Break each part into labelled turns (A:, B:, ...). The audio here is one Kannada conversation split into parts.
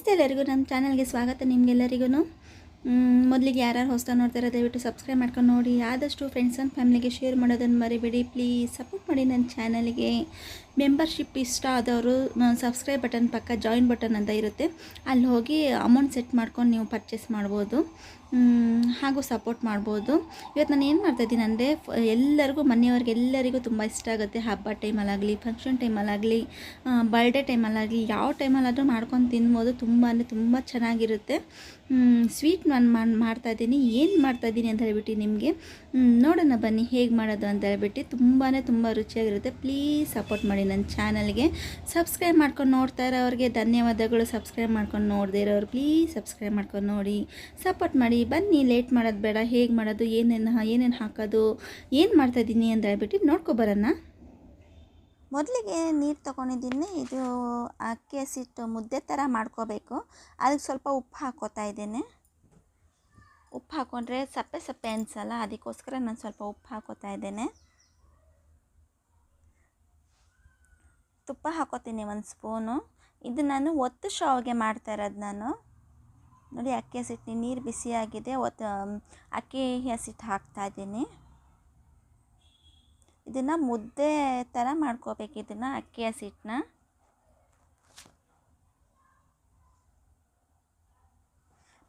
A: ನಮಸ್ತೆ ಎಲ್ಲರಿಗೂ ನಮ್ಮ ಚಾನಲ್ಗೆ ಸ್ವಾಗತ ನಿಮಗೆಲ್ಲರಿಗೂ ಮೊದಲಿಗೆ ಯಾರ್ಯಾರು ಹೊಸ ನೋಡ್ತಾರೆ ದಯವಿಟ್ಟು ಸಬ್ಸ್ಕ್ರೈಬ್ ಮಾಡ್ಕೊಂಡು ನೋಡಿ. ಆದಷ್ಟು ಫ್ರೆಂಡ್ಸ್ ಆ್ಯಂಡ್ ಫ್ಯಾಮಿಲಿಗೆ ಶೇರ್ ಮಾಡೋದನ್ನು ಮರಿಬೇಡಿ. ಪ್ಲೀಸ್ ಸಪೋರ್ಟ್ ಮಾಡಿ ನನ್ನ ಚಾನಲ್ಗೆ ಮೆಂಬರ್ಶಿಪ್ ಇಷ್ಟ ಆದವರು ಸಬ್ಸ್ಕ್ರೈಬ್ ಬಟನ್ ಪಕ್ಕ ಜಾಯಿನ್ ಬಟನ್ ಅಂತ ಇರುತ್ತೆ. ಅಲ್ಲಿ ಹೋಗಿ ಅಮೌಂಟ್ ಸೆಟ್ ಮಾಡ್ಕೊಂಡು ನೀವು ಪರ್ಚೇಸ್ ಮಾಡ್ಬೋದು. ಹಾಗೂ ಸಪೋರ್ಟ್ ಮಾಡ್ಬೋದು. ಇವತ್ತು ನಾನು ಏನು ಮಾಡ್ತಾಯಿದ್ದೀನಿ ಅಂದರೆ ಎಲ್ಲರಿಗೂ, ಮನೆಯವ್ರಿಗೆ ಎಲ್ಲರಿಗೂ ತುಂಬ ಇಷ್ಟ ಆಗುತ್ತೆ. ಹಬ್ಬ ಟೈಮಲ್ಲಾಗಲಿ ಫಂಕ್ಷನ್ ಟೈಮಲ್ಲಾಗಲಿ ಬರ್ಡೇ ಟೈಮಲ್ಲಾಗಲಿ ಯಾವ ಟೈಮಲ್ಲಾದರೂ ಮಾಡ್ಕೊಂಡು ತಿನ್ಬೋದು. ತುಂಬ ಅಂದರೆ ತುಂಬ ಚೆನ್ನಾಗಿರುತ್ತೆ. ಸ್ವೀಟ್ ನಾನು ಮಾಡಿ ಮಾಡ್ತಾಯಿದ್ದೀನಿ ಏನು ಮಾಡ್ತಾಯಿದ್ದೀನಿ ಅಂತ ಹೇಳ್ಬಿಟ್ಟು ನಿಮಗೆ ನೋಡೋಣ ಬನ್ನಿ ಹೇಗೆ ಮಾಡೋದು ಅಂತ ಹೇಳ್ಬಿಟ್ಟು ತುಂಬಾ ತುಂಬ ರುಚಿಯಾಗಿರುತ್ತೆ. ಪ್ಲೀಸ್ ಸಪೋರ್ಟ್ ಮಾಡಿ ನನ್ನ ಚಾನಲ್ಗೆ. ಸಬ್ಸ್ಕ್ರೈಬ್ ಮಾಡ್ಕೊಂಡು ನೋಡ್ತಾ ಇರೋರಿಗೆ ಧನ್ಯವಾದಗಳು. ಸಬ್ಸ್ಕ್ರೈಬ್ ಮಾಡ್ಕೊಂಡು ನೋಡದೇ ಇರೋರು ಪ್ಲೀಸ್ ಸಬ್ಸ್ಕ್ರೈಬ್ ಮಾಡ್ಕೊಂಡು ನೋಡಿ. ಸಪೋರ್ಟ್ ಮಾಡಿ. ಬನ್ನಿ ಲೇಟ್ ಮಾಡೋದು ಬೇಡ. ಹೇಗೆ ಮಾಡೋದು? ಏನೇನು ಏನೇನು ಹಾಕೋದು? ಏನು ಮಾಡ್ತಾಯಿದ್ದೀನಿ ಅಂತ ಹೇಳ್ಬಿಟ್ಟು ನೋಡ್ಕೊಬರೋಣ ಮೊದಲಿಗೆ ನೀರು ತೊಗೊಂಡಿದ್ದೀನಿ. ಇದು ಅಕ್ಕಿ ಹಸಿಟ್ಟು ಮುದ್ದೆ ಥರ ಮಾಡ್ಕೋಬೇಕು. ಅದಕ್ಕೆ ಸ್ವಲ್ಪ ಉಪ್ಪು ಹಾಕೋತಾ ಇದ್ದೇನೆ. ಉಪ್ಪು ಹಾಕ್ಕೊಂಡ್ರೆ ಸಪ್ಪೆ ಸಪ್ಪೆ ಅನಿಸಲ್ಲ, ಅದಕ್ಕೋಸ್ಕರ ನಾನು ಸ್ವಲ್ಪ ಉಪ್ಪು ಹಾಕೋತಾ ಇದ್ದೇನೆ. ತುಪ್ಪ ಹಾಕೋತೀನಿ ಒಂದು ಸ್ಪೂನು. ಇದು ನಾನು ಒತ್ತು ಶಾವಿಗೆ ಮಾಡ್ತಾ ಇರೋದು ನಾನು. ನೋಡಿ, ಅಕ್ಕಿ ಹಸಿಟ್ಟು ನೀರು ಬಿಸಿಯಾಗಿದೆ. ಒತ್ತು ಅಕ್ಕಿ ಹಸಿಟ್ಟು ಹಾಕ್ತಾ ಇದ್ದೀನಿ. ಇದನ್ನು ಮುದ್ದೆ ಥರ ಮಾಡ್ಕೋಬೇಕು ಇದನ್ನು, ಅಕ್ಕಿ ಹಸಿಟ್ಟನ್ನ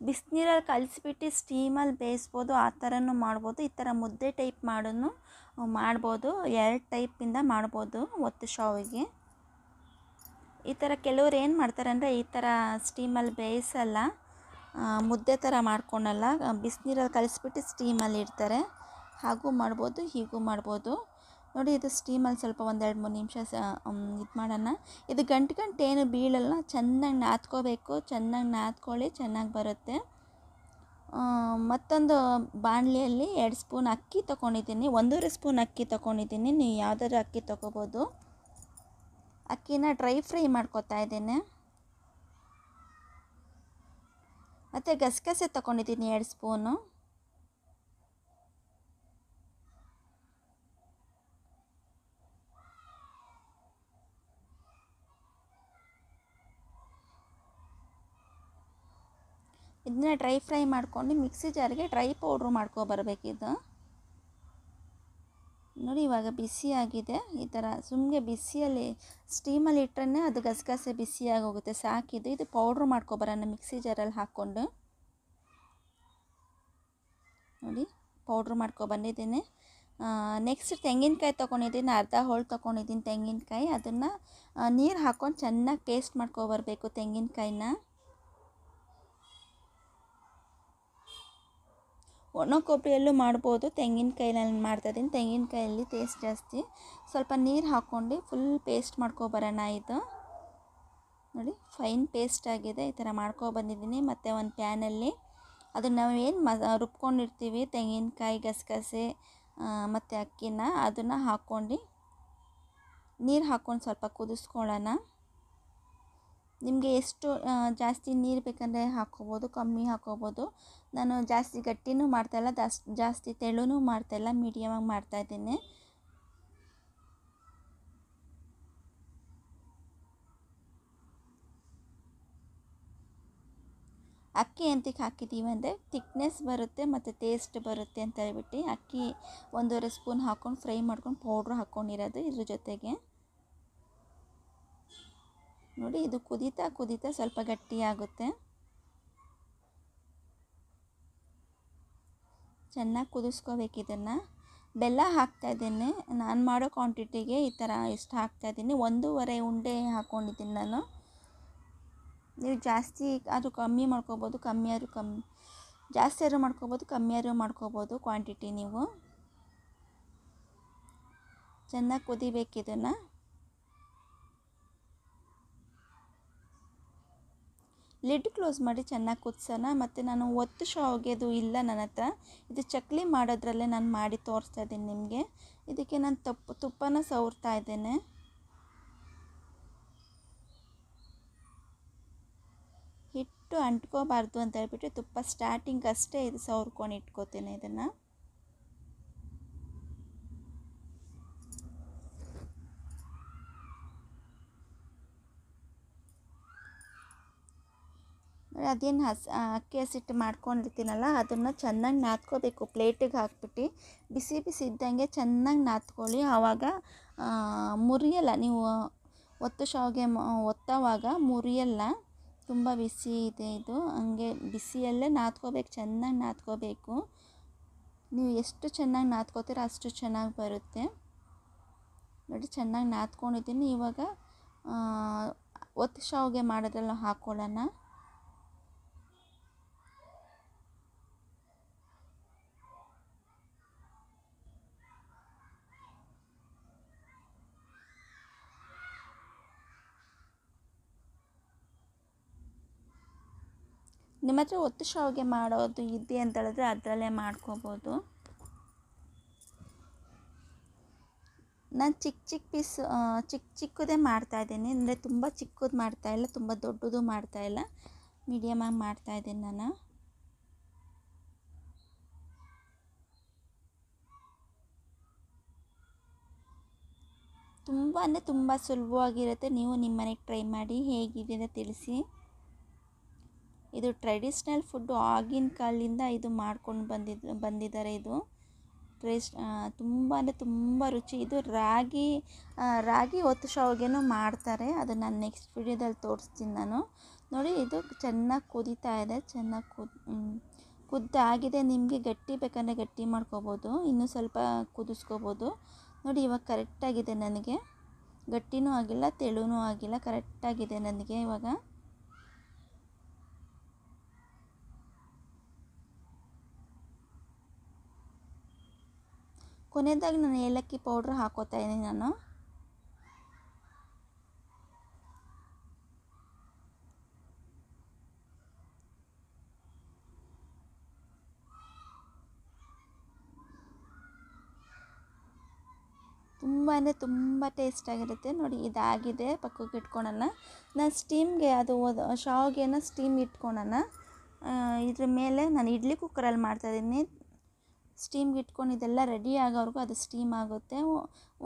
A: ಬಿಸಿನೀರಲ್ಲಿ ಕಲಿಸ್ಬಿಟ್ಟು ಸ್ಟೀಮಲ್ಲಿ ಬೇಯಿಸ್ಬೋದು, ಆ ಥರನೂ ಮಾಡ್ಬೋದು, ಈ ಥರ ಮುದ್ದೆ ಟೈಪ್ ಮಾಡೋನು ಮಾಡ್ಬೋದು, ಎರಡು ಟೈಪಿಂದ ಮಾಡ್ಬೋದು ಒತ್ತು ಶಾವಿಗೆ. ಈ ಥರ ಕೆಲವ್ರು ಏನು ಮಾಡ್ತಾರೆ ಅಂದರೆ ಈ ಥರ ಸ್ಟೀಮಲ್ಲಿ ಬೇಯಿಸಲ್ಲ ಮುದ್ದೆ ಥರ ಮಾಡ್ಕೊಳಲ್ಲ, ಬಿಸಿನೀರಲ್ಲಿ ಕಲಿಸ್ಬಿಟ್ಟು ಸ್ಟೀಮಲ್ಲಿ ಇಡ್ತಾರೆ. ಹಾಗೂ ಮಾಡ್ಬೋದು, ಹೀಗೂ ಮಾಡ್ಬೋದು. ನೋಡಿ, ಇದು ಸ್ಟೀಮಲ್ಲಿ ಸ್ವಲ್ಪ ಒಂದೆರಡು ಮೂರು ನಿಮಿಷ ಇದು ಮಾಡೋಣ. ಇದು ಗಂಟು ಗಂಟು ಏನು ಬೀಳಲ್ಲ, ಚೆನ್ನಾಗಿ ನಾದ್ಕೋಬೇಕು, ಚೆನ್ನಾಗಿ ನಾದ್ಕೊಳ್ಳಿ, ಚೆನ್ನಾಗಿ ಬರುತ್ತೆ. ಮತ್ತೊಂದು ಬಾಣಲಿಯಲ್ಲಿ ಎರಡು ಸ್ಪೂನ್ ಅಕ್ಕಿ ತೊಗೊಂಡಿದ್ದೀನಿ ಒಂದೂವರೆ ಸ್ಪೂನ್ ಅಕ್ಕಿ ತೊಗೊಂಡಿದ್ದೀನಿ ನೀವು ಯಾವುದಾದ್ರು ಅಕ್ಕಿ ತೊಗೋಬೋದು. ಅಕ್ಕಿನ ಡ್ರೈ ಫ್ರೈ ಮಾಡ್ಕೊತಾ ಇದ್ದೇನೆ. ಮತ್ತು ಗಸಗಸೆ ತೊಗೊಂಡಿದ್ದೀನಿ ಎರಡು ಸ್ಪೂನು. ಇದನ್ನ ಡ್ರೈ ಫ್ರೈ ಮಾಡ್ಕೊಂಡು ಮಿಕ್ಸಿ ಜಾರಿಗೆ ಡ್ರೈ ಪೌಡ್ರು ಮಾಡ್ಕೊಬರ್ಬೇಕಿದು ನೋಡಿ ಇವಾಗ ಬಿಸಿಯಾಗಿದೆ ಈ ಥರ ಸುಮ್ಮನೆ ಬಿಸಿಯಲ್ಲಿ ಸ್ಟೀಮಲ್ಲಿ ಇಟ್ಟರೆ ಅದು ಗಸಗಸೆ ಬಿಸಿಯಾಗಿ ಹೋಗುತ್ತೆ ಸಾಕಿದ್ದು. ಇದು ಪೌಡ್ರ್ ಮಾಡ್ಕೊಬರೋಣ ಮಿಕ್ಸಿ ಜಾರಲ್ಲಿ ಹಾಕ್ಕೊಂಡು. ನೋಡಿ ಪೌಡ್ರ್ ಮಾಡ್ಕೊ ಬಂದಿದ್ದೀನಿ. ನೆಕ್ಸ್ಟ್ ತೆಂಗಿನಕಾಯಿ ತೊಗೊಂಡಿದ್ದೀನಿ. ಅರ್ಧ ಹೋಳು ತೊಗೊಂಡಿದ್ದೀನಿ ತೆಂಗಿನಕಾಯಿ. ಅದನ್ನು ನೀರು ಹಾಕ್ಕೊಂಡು ಚೆನ್ನಾಗಿ ಪೇಸ್ಟ್ ಮಾಡ್ಕೊಬರ್ಬೇಕು ತೆಂಗಿನಕಾಯಿನ. ಒಣ ಕೊಬ್ಬರಿಯಲ್ಲೂ ಮಾಡ್ಬೋದು ತೆಂಗಿನಕಾಯಿನಲ್ಲಿ ಮಾಡ್ತಾಯಿದ್ದೀನಿ. ತೆಂಗಿನಕಾಯಲ್ಲಿ ಟೇಸ್ಟ್ ಜಾಸ್ತಿ. ಸ್ವಲ್ಪ ನೀರು ಹಾಕ್ಕೊಂಡು ಫುಲ್ ಪೇಸ್ಟ್ ಮಾಡ್ಕೊಬರೋಣ ಇದು. ನೋಡಿ ಫೈನ್ ಪೇಸ್ಟ್ ಆಗಿದೆ. ಈ ಥರ ಮಾಡ್ಕೊಬಂದಿದ್ದೀನಿ. ಮತ್ತು ಒಂದು ಪ್ಯಾನಲ್ಲಿ ಅದನ್ನು ನಾವೇನು ಮ, ರುಬ್ಕೊಂಡಿರ್ತೀವಿ, ತೆಂಗಿನಕಾಯಿ, ಗಸಗಸೆ ಮತ್ತು ಅಕ್ಕಿನ, ಅದನ್ನು ಹಾಕ್ಕೊಂಡು ನೀರು ಹಾಕ್ಕೊಂಡು ಸ್ವಲ್ಪ ಕುದಿಸ್ಕೊಳ್ಳೋಣ. ನಿಮಗೆ ಎಷ್ಟು ಜಾಸ್ತಿ ನೀರು ಬೇಕಂದರೆ ಹಾಕ್ಕೋಬೋದು, ಕಮ್ಮಿ ಹಾಕ್ಕೋಬೋದು. ನಾನು ಜಾಸ್ತಿ ಗಟ್ಟಿನೂ ಮಾಡ್ತಾಯಿಲ್ಲ ಜಾಸ್ ಜಾಸ್ತಿ ತೆಳುನೂ ಮಾಡ್ತಾಯಿಲ್ಲ ಮೀಡಿಯಮಾಗಿ ಮಾಡ್ತಾಯಿದ್ದೀನಿ ಅಕ್ಕಿ ಎಂತಕ್ಕೆ ಹಾಕಿದ್ದೀವಿ ಅಂದರೆ ತಿಕ್ನೆಸ್ ಬರುತ್ತೆ ಮತ್ತು ಟೇಸ್ಟ್ ಬರುತ್ತೆ ಅಂತ ಹೇಳ್ಬಿಟ್ಟು ಅಕ್ಕಿ ಒಂದೂವರೆ ಸ್ಪೂನ್ ಹಾಕ್ಕೊಂಡು ಫ್ರೈ ಮಾಡ್ಕೊಂಡು ಪೌಡ್ರ್ ಹಾಕ್ಕೊಂಡಿರೋದು ಇದ್ರ ಜೊತೆಗೆ. ನೋಡಿ, ಇದು ಕುದೀತಾ ಕುದೀತಾ ಸ್ವಲ್ಪ ಗಟ್ಟಿಯಾಗುತ್ತೆ. ಚೆನ್ನಾಗಿ ಕುದಿಸ್ಕೋಬೇಕು ಇದನ್ನು. ಬೆಲ್ಲ ಹಾಕ್ತಾಯಿದ್ದೀನಿ ನಾನು ಮಾಡೋ ಕ್ವಾಂಟಿಟಿಗೆ ಈ ಥರ ಇಷ್ಟು ಹಾಕ್ತಾಯಿದ್ದೀನಿ ಒಂದೂವರೆ ಉಂಡೆ ಹಾಕ್ಕೊಂಡಿದ್ದೀನಿ ನಾನು. ನೀವು ಜಾಸ್ತಿ ಆದರೂ ಕಮ್ಮಿ ಮಾಡ್ಕೋಬೋದು, ಕಮ್ಮಿ ಕಮ್ಮಿ ಜಾಸ್ತಿ ಆದ್ರೂ ಮಾಡ್ಕೋಬೋದು, ಕಮ್ಮಿ ಆದರೂ ಮಾಡ್ಕೋಬೋದು ಕ್ವಾಂಟಿಟಿ ನೀವು. ಚೆನ್ನಾಗಿ ಕುದಿಬೇಕು ಇದನ್ನು. ಲಿಡ್ ಕ್ಲೋಸ್ ಮಾಡಿ ಚೆನ್ನಾಗಿ ಕುದಿಸೋಣ ಮತ್ತು ನಾನು ಒತ್ತು ಶಾವಿಗೆದು ಇಲ್ಲ ನನ್ನ ಹತ್ರ. ಇದು ಚಕ್ಲಿ ಮಾಡೋದ್ರಲ್ಲೇ ನಾನು ಮಾಡಿ ತೋರಿಸ್ತಾ ಇದ್ದೀನಿ ನಿಮಗೆ. ಇದಕ್ಕೆ ನಾನು ತಪ್ಪು, ತುಪ್ಪನ ಸವರ್ತಾ ಇದ್ದೇನೆ. ಹಿಟ್ಟು ಅಂಟ್ಕೋಬಾರ್ದು ಅಂತ ಹೇಳ್ಬಿಟ್ಟು ತುಪ್ಪ ಸ್ಟಾರ್ಟಿಂಗ್ ಅಷ್ಟೇ ಇದು ಸವರ್ಕೊಂಡು ಇಟ್ಕೋತೇನೆ ಇದನ್ನು. ಅದೇನು ಹಸ್ ಅಕ್ಕಿ ಹಸಿಟ್ಟು ಮಾಡ್ಕೊಂಡಿರ್ತೀನಲ್ಲ, ಅದನ್ನು ಚೆನ್ನಾಗಿ ನಾದ್ಕೋಬೇಕು. ಪ್ಲೇಟಿಗೆ ಹಾಕ್ಬಿಟ್ಟು ಬಿಸಿ ಬಿಸಿ ಇದ್ದಂಗೆ ಚೆನ್ನಾಗಿ ನಾದ್ಕೊಳ್ಳಿ. ಆವಾಗ ಮುರಿಯಲ್ಲ, ನೀವು ಒತ್ತು ಶಾವಿಗೆ ಒತ್ತವಾಗ ಮುರಿಯಲ್ಲ. ತುಂಬ ಬಿಸಿ ಇದೆ ಇದು. ಹಂಗೆ ಬಿಸಿಯಲ್ಲೇ ನಾದ್ಕೋಬೇಕು, ಚೆನ್ನಾಗಿ ನಾದ್ಕೋಬೇಕು. ನೀವು ಎಷ್ಟು ಚೆನ್ನಾಗಿ ನಾದ್ಕೋತೀರೋ ಅಷ್ಟು ಚೆನ್ನಾಗಿ ಬರುತ್ತೆ. ನೋಡಿ, ಚೆನ್ನಾಗಿ ನಾದ್ಕೊಂಡಿದ್ದೀನಿ. ಇವಾಗ ಒತ್ತು ಶಾವಿಗೆ ಮಾಡೋದ್ರಲ್ಲಿ ಹಾಕ್ಕೊಳ್ಳೋಣ ನಿಮ್ಮ ಹತ್ರ ಒತ್ತು ಶಾವಿಗೆ ಮಾಡೋದು ಇದೆ ಅಂತ ಹೇಳಿದ್ರೆ ಅದರಲ್ಲೇ ಮಾಡ್ಕೋಬೋದು. ನಾನು ಚಿಕ್ಕ ಚಿಕ್ಕ ಪೀಸ್ ಚಿಕ್ಕ ಚಿಕ್ಕದೇ ಮಾಡ್ತಾಯಿದ್ದೀನಿ ಅಂದರೆ ತುಂಬ ಚಿಕ್ಕದು ಮಾಡ್ತಾಯಿಲ್ಲ ತುಂಬ ದೊಡ್ಡದು ಮಾಡ್ತಾಯಿಲ್ಲ ಮೀಡಿಯಮಾಗಿ ಮಾಡ್ತಾಯಿದ್ದೀನಿ ನಾನು. ತುಂಬ ಅಂದರೆ ತುಂಬ ಸುಲಭವಾಗಿರುತ್ತೆ. ನೀವು ನಿಮ್ಮ ಮನೆಗೆ ಟ್ರೈ ಮಾಡಿ ಹೇಗಿದೆ ಅಂತ ತಿಳಿಸಿ. ಇದು ಟ್ರೆಡಿಷ್ನಲ್ ಫುಡ್ಡು ಆಗಿನ ಕಾಲದಿಂದ ಇದು ಮಾಡ್ಕೊಂಡು ಬಂದಿದ್ದು ಬಂದಿದ್ದಾರೆ ಇದು. ಟ್ರೇಸ್ ತುಂಬ ಅಂದರೆ ತುಂಬ ರುಚಿ. ಇದು ರಾಗಿ ರಾಗಿ ಒತ್ತು ಶಾವಿಗೆನೂ ಮಾಡ್ತಾರೆ. ಅದು ನಾನು ನೆಕ್ಸ್ಟ್ ವಿಡಿಯೋದಲ್ಲಿ ತೋರಿಸ್ತೀನಿ ನಾನು. ನೋಡಿ, ಇದು ಚೆನ್ನಾಗಿ ಕುದೀತಾ ಇದೆ. ಚೆನ್ನಾಗಿ ಕುದ್ ಕುದ್ದಾಗಿದೆ. ನಿಮಗೆ ಗಟ್ಟಿ ಬೇಕಂದರೆ ಗಟ್ಟಿ ಮಾಡ್ಕೋಬೋದು. ಇನ್ನೂ ಸ್ವಲ್ಪ ಕುದಿಸ್ಕೋಬೋದು. ನೋಡಿ, ಇವಾಗ ಕರೆಕ್ಟಾಗಿದೆ ನನಗೆ. ಗಟ್ಟಿನೂ ಆಗಿಲ್ಲ, ತೆಳುನೂ ಆಗಿಲ್ಲ. ಕರೆಕ್ಟಾಗಿದೆ ನನಗೆ ಇವಾಗ. ಕೊನೆಯದಾಗಿ ನಾನು ಏಲಕ್ಕಿ ಪೌಡ್ರ್ ಹಾಕೋತಾ ಇದ್ದೀನಿ ನಾನು. ತುಂಬ ಅಂದರೆ ತುಂಬ ಟೇಸ್ಟಾಗಿರುತ್ತೆ ನೋಡಿ, ಇದಾಗಿದೆ. ಪಕ್ಕಕ್ಕೆ ಇಟ್ಕೊಳೋಣ. ನಾನು ಸ್ಟೀಮ್ಗೆ ಅದು ಶಾವ್ಗೆನ ಸ್ಟೀಮ್ ಇಟ್ಕೊಳೋಣ. ಇದ್ರ ಮೇಲೆ ನಾನು ಇಡ್ಲಿ ಕುಕ್ಕರಲ್ಲಿ ಮಾಡ್ತಾಯಿದ್ದೀನಿ ಸ್ಟೀಮ್ಗೆ ಇಟ್ಕೊಂಡು ಇದೆಲ್ಲ ರೆಡಿ ಆಗೋವರೆಗೂ ಅದು ಸ್ಟೀಮ್ ಆಗುತ್ತೆ.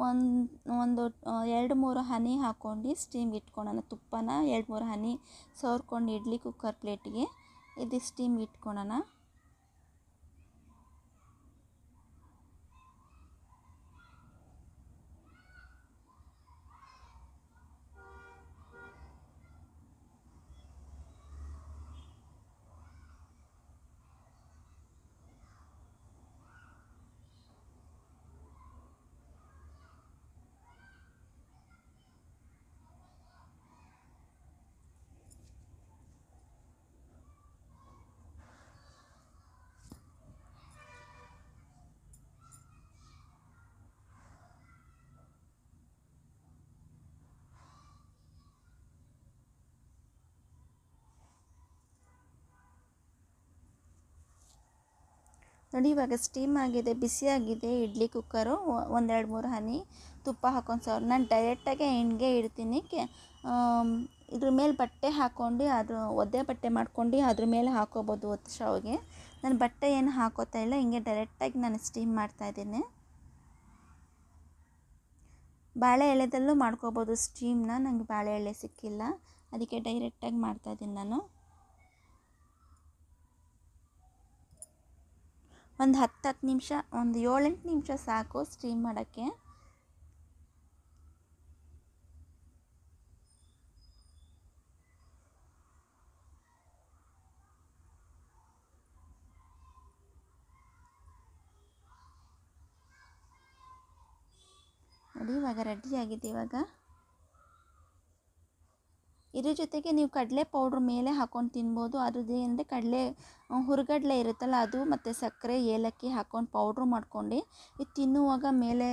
A: ಒಂದು ಒಂದು ಎರಡು, ಮೂರು ಹನಿ ಹಾಕ್ಕೊಂಡು ಸ್ಟೀಮ್ಗೆ ಇಟ್ಕೊಳೋಣ ತುಪ್ಪನ ಎರಡು, ಮೂರು ಹನಿ ಸವರ್ಕೊಂಡು ಇಡ್ಲಿ ಕುಕ್ಕರ್ ಪ್ಲೇಟಿಗೆ ಇದು ಸ್ಟೀಮ್ಗೆ ಇಟ್ಕೊಳೋಣ ನೋಡಿ ಇವಾಗ ಸ್ಟೀಮ್ ಆಗಿದೆ ಬಿಸಿಯಾಗಿದೆ ಇಡ್ಲಿ ಕುಕ್ಕರು ಒಂದೆರಡು ಮೂರು ಹನಿ, ತುಪ್ಪ ಹಾಕೊಂಡು ಸಾವಿರ ನಾನು ಡೈರೆಕ್ಟಾಗೆ ಹೆಣ್ಗೆ ಇಡ್ತೀನಿ. ಇದ್ರ ಮೇಲೆ ಬಟ್ಟೆ ಹಾಕ್ಕೊಂಡು ಅದು ಒದ್ದೆ ಬಟ್ಟೆ ಮಾಡ್ಕೊಂಡು ಅದ್ರ ಮೇಲೆ ಹಾಕೋಬೋದು ಒತ್ತು ಶಾವಿಗೆ. ನಾನು ಬಟ್ಟೆ ಏನು ಹಾಕೋತಾ ಇಲ್ಲ, ಹಿಂಗೆ ಡೈರೆಕ್ಟಾಗಿ ನಾನು ಸ್ಟೀಮ್ ಮಾಡ್ತಾಯಿದ್ದೀನಿ ಬಾಳೆ ಎಳೆದಲ್ಲೂ ಮಾಡ್ಕೋಬೋದು ಸ್ಟೀಮ್ನ ನನಗೆ ಬಾಳೆ ಎಳೆ ಸಿಕ್ಕಿಲ್ಲ. ಅದಕ್ಕೆ ಡೈರೆಕ್ಟಾಗಿ ಮಾಡ್ತಾಯಿದ್ದೀನಿ ನಾನು. ಒಂದು ಹತ್ತು ಹತ್ತು ನಿಮಿಷ, ಒಂದು ಏಳೆಂಟು ನಿಮಿಷ ಸಾಕು ಸ್ಟೀಮ್ ಮಾಡೋಕ್ಕೆ. ನೋಡಿ, ಇವಾಗ ರೆಡಿ ಆಗಿದೆ ಇವಾಗ. ಇದ್ರ ಜೊತೆಗೆ ನೀವು ಕಡಲೆ ಪೌಡ್ರ್ ಮೇಲೆ ಹಾಕೊಂಡು ತಿನ್ಬೋದು. ಅದು ಏನಂದರೆ ಕಡಲೆ ಹುರುಗಡಲೆ ಇರುತ್ತಲ್ಲ ಅದು, ಮತ್ತು ಸಕ್ಕರೆ, ಏಲಕ್ಕಿ ಹಾಕೊಂಡು ಪೌಡ್ರ್ ಮಾಡ್ಕೊಂಡು ಇದು ತಿನ್ನುವಾಗ ಮೇಲೆ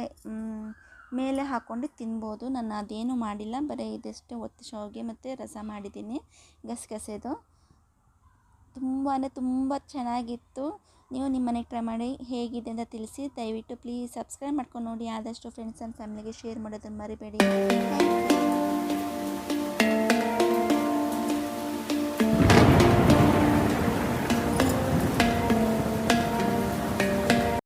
A: ಮೇಲೆ ಹಾಕ್ಕೊಂಡು ತಿನ್ಬೋದು. ನಾನು ಅದೇನು ಮಾಡಿಲ್ಲ, ಬರೀ ಇದಷ್ಟೇ ಒತ್ತು ಶಾವಿಗೆ ಮತ್ತು ರಸ ಮಾಡಿದ್ದೀನಿ. ಗಸಗಸೆದು ತುಂಬಾ ತುಂಬ ಚೆನ್ನಾಗಿತ್ತು. ನೀವು ನಿಮ್ಮ ಮನೆಗೆ ಟ್ರೈ ಮಾಡಿ ಹೇಗಿದೆ ಅಂತ ತಿಳಿಸಿ. ದಯವಿಟ್ಟು ಪ್ಲೀಸ್ ಸಬ್ಸ್ಕ್ರೈಬ್ ಮಾಡ್ಕೊಂಡು ನೋಡಿ. ಆದಷ್ಟು ಫ್ರೆಂಡ್ಸ್ ಆ್ಯಂಡ್ ಫ್ಯಾಮಿಲಿಗೆ ಶೇರ್ ಮಾಡೋದನ್ನು ಮರಿಬೇಡಿ.